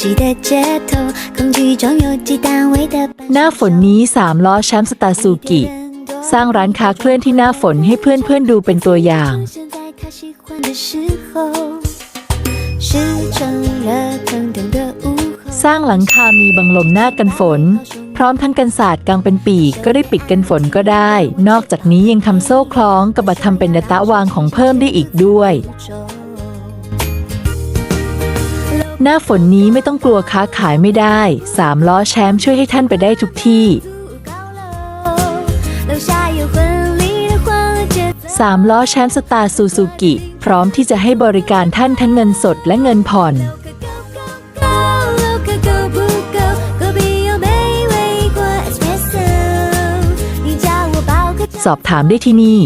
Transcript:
挤的街头，空气中有鸡蛋味的伴 หน้าฝนนี้สามล้อแชมป์สตาร์ซูกิ สร้างร้านค้าเคลื่อนที่หน้าฝนให้เพื่อนๆดูเป็นตัวอย่าง 出现在他喜欢的时候，是趁热腾腾的午后。 สร้างหลังคามีบังลมหน้ากันฝน พร้อมทั้งกันศาสตร์กางเป็นปีกก็ได้ปิดกันฝนก็ได้ นอกจากนี้ยังทำโซ่คล้องกับบัตรทำเป็นดาตะวางของเพิ่มได้อีกด้วย หน้าฝนนี้ไม่ต้องกลัวค้าขายไม่ได้สามล้อแชมป์ช่วยให้ท่านไปได้ทุกที่สามล้อแชมป์สตาร์ซูซูกิ พร้อมที่จะให้บริการท่านทั้งเงินสดและเงินผ่อนสอบถามได้ที่นี่